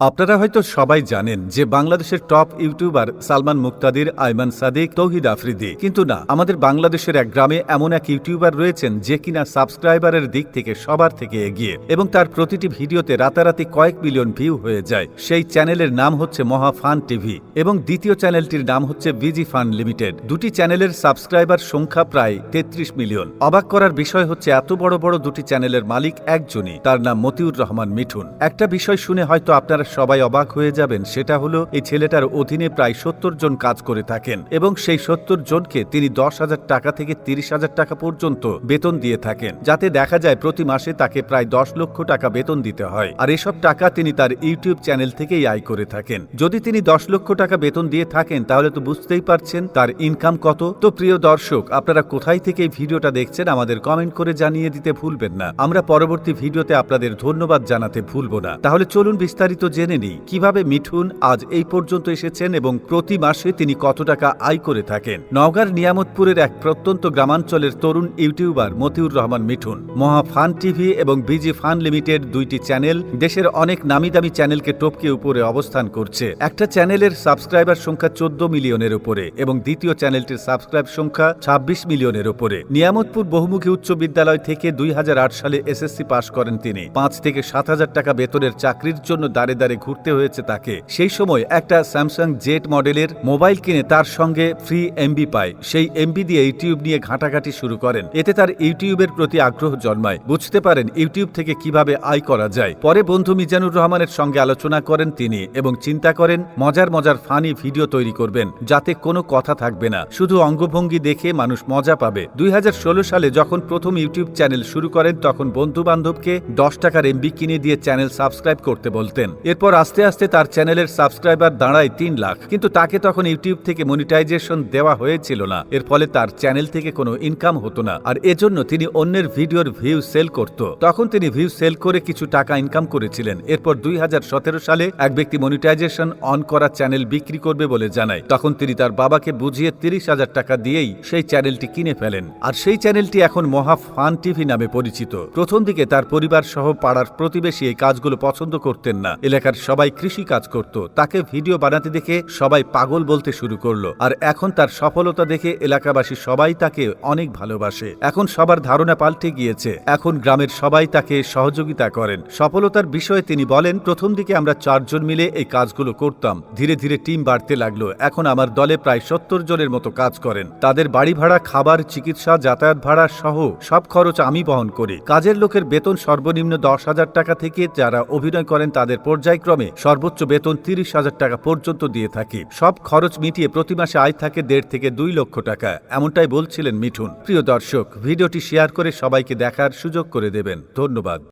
আপনারা হয়তো সবাই জানেন যে বাংলাদেশের টপ ইউটিউবার সালমান মুক্তাদির আইমান সাদিক, তৌহিদ আফ্রিদি। কিন্তু না, আমাদের বাংলাদেশের এক গ্রামে এমন এক ইউটিউবার রয়েছেন যে কিনা সাবস্ক্রাইবারের দিক থেকে সবার থেকে এগিয়ে এবং তার প্রতিটি ভিডিওতে রাতারাতি কয়েক মিলিয়ন ভিউ হয়ে যায়। সেই চ্যানেলের নাম হচ্ছে মহা ফান টিভি এবং দ্বিতীয় চ্যানেলটির নাম হচ্ছে বিজি ফান লিমিটেড। দুটি চ্যানেলের সাবস্ক্রাইবার সংখ্যা প্রায় তেত্রিশ মিলিয়ন। অবাক করার বিষয় হচ্ছে এত বড় বড় দুটি চ্যানেলের মালিক একজনই, তার নাম মতিউর রহমান মিঠুন। একটা বিষয় শুনে হয়তো আপনারা সবাই অবাক হয়ে যাবেন, সেটা হলো এই ছেলেটার অধীনে প্রায় সত্তর জন কাজ করে থাকেন এবং সেই সত্তর জনকে তিনি দশ হাজার টাকা থেকে তিরিশ হাজার টাকা পর্যন্ত বেতন দিয়ে থাকেন, যাতে দেখা যায় প্রতি মাসে তাকে প্রায় দশ লক্ষ টাকা বেতন দিতে হয়। আর এসব টাকা তিনি তার ইউটিউব চ্যানেল থেকেই আয় করে থাকেন। যদি তিনি দশ লক্ষ টাকা বেতন দিয়ে থাকেন, তাহলে তো বুঝতেই পারছেন তার ইনকাম কত। তো প্রিয় দর্শক, আপনারা কোথায় থেকে ভিডিওটা দেখছেন আমাদের কমেন্ট করে জানিয়ে দিতে ভুলবেন না। আমরা পরবর্তী ভিডিওতে আপনাদের ধন্যবাদ জানাতে ভুলবো না। তাহলে চলুন বিস্তারিত জেনে নিই কীভাবে মিঠুন আজ এই পর্যন্ত এসেছেন এবং প্রতি মাসে তিনি কত টাকা আয় করে থাকেন। নওগাঁর নিয়ামতপুরের এক প্রত্যন্ত গ্রামাঞ্চলের তরুণ YouTuber Motiur Rahman Mithun, Moha fun TV এবং বিজি ফান লিমিটেড দুইটি চ্যানেল দেশের অনেক নামি দামি চ্যানেলকে টপকে উপরে অবস্থান করছে। একটা চ্যানেলের সাবস্ক্রাইবার সংখ্যা চোদ্দ মিলিয়নের উপরে এবং দ্বিতীয় চ্যানেলটির সাবস্ক্রাইব সংখ্যা ছাব্বিশ মিলিয়নের উপরে। নিয়ামতপুর বহুমুখী উচ্চ বিদ্যালয় থেকে দুই হাজার আট সালে এসএসসি পাশ করেন তিনি। পাঁচ থেকে সাত হাজার টাকা বেতনের চাকরির জন্য দাঁড়ে দাঁড়ে ঘুরতে হয়েছে তাকে। সেই সময় একটা স্যামসাং জেট মডেলের মোবাইল কিনে তার সঙ্গে ফ্রি এমবি পায়। সেই এমবি দিয়ে ইউটিউব নিয়ে ঘাঁটাঘাঁটি শুরু করেন। এতে তার ইউটিউবের প্রতি আগ্রহ জন্মায়। বুঝতে পারেন ইউটিউব থেকে কীভাবে আয় করা যায়। পরে বন্ধু মিজানুর রহমানের সঙ্গে আলোচনা করেন তিনি এবং চিন্তা করেন মজার মজার ফানি ভিডিও তৈরি করবেন, যাতে কোনো কথা থাকবে না। শুধু অঙ্গভঙ্গি দেখে মানুষ মজা পাবে। দুই হাজার ষোলো সালে যখন প্রথম ইউটিউব চ্যানেল শুরু করেন, তখন বন্ধু বান্ধবকে দশ টাকার এমবি কিনে দিয়ে চ্যানেল সাবস্ক্রাইব করতে বলতেন। এরপর আস্তে আস্তে তার চ্যানেলের সাবস্ক্রাইবার দাঁড়ায় তিন লাখ। কিন্তু তাকে তখন ইউটিউব থেকে মনিটাইজেশন দেওয়া হয়েছিল না। এর ফলে তার চ্যানেল থেকে কোনো ইনকাম হতো না। আর এজন্য তিনি অন্যের ভিডিওর ভিউ সেল করত। তখন তিনি ভিউ সেল করে কিছু টাকা ইনকাম করেছিলেন। এরপর দুই সালে এক ব্যক্তি মনিটাইজেশন অন করা চ্যানেল বিক্রি করবে বলে জানায়। তখন তিনি তার বাবাকে বুঝিয়ে তিরিশ হাজার টাকা দিয়েই সেই চ্যানেলটি কিনে ফেলেন। আর সেই চ্যানেলটি এখন মহা ফান টিভি নামে পরিচিত। প্রথম দিকে তার পরিবার সহ পাড়ার প্রতিবেশী এই কাজগুলো পছন্দ করতেন না। এলাকার সবাই কৃষি কাজ করত। তাকে ভিডিও বানাতে দেখে সবাই পাগল বলতে শুরু করল। আর এখন তার সফলতা দেখে এলাকাবাসী সবাই তাকে অনেক ভালোবাসে। এখন সবার ধারণা পাল্টে গিয়েছে। এখন গ্রামের সবাই তাকে সহযোগিতা করেন। সফলতার বিষয়ে তিনি বলেন, প্রথম দিকে আমরা চারজন মিলে এই কাজগুলো করতাম। ধীরে ধীরে টিম বাড়তে লাগল। এখন আমার দলে প্রায় সত্তর জনের মতো কাজ করেন। তাদের বাড়ি ভাড়া, খাবার, চিকিৎসা, যাতায়াত ভাড়া সহ সব খরচ আমি বহন করি। কাজের লোকের বেতন সর্বনিম্ন দশ হাজার টাকা থেকে যারা অভিনয় করেন তাদের পর্যায়ক্রমে সর্বোচ্চ বেতন তিরিশ হাজার টাকা পর্যন্ত দিয়ে থাকি। সব খরচ মিটিয়ে প্রতি মাসে আয় থাকে দেড় থেকে দুই লক্ষ টাকা, এমনটাই বলছিলেন মিঠুন। প্রিয় দর্শক, ভিডিওটি শেয়ার করে সবাইকে দেখার সুযোগ করে দেবেন। ধন্যবাদ।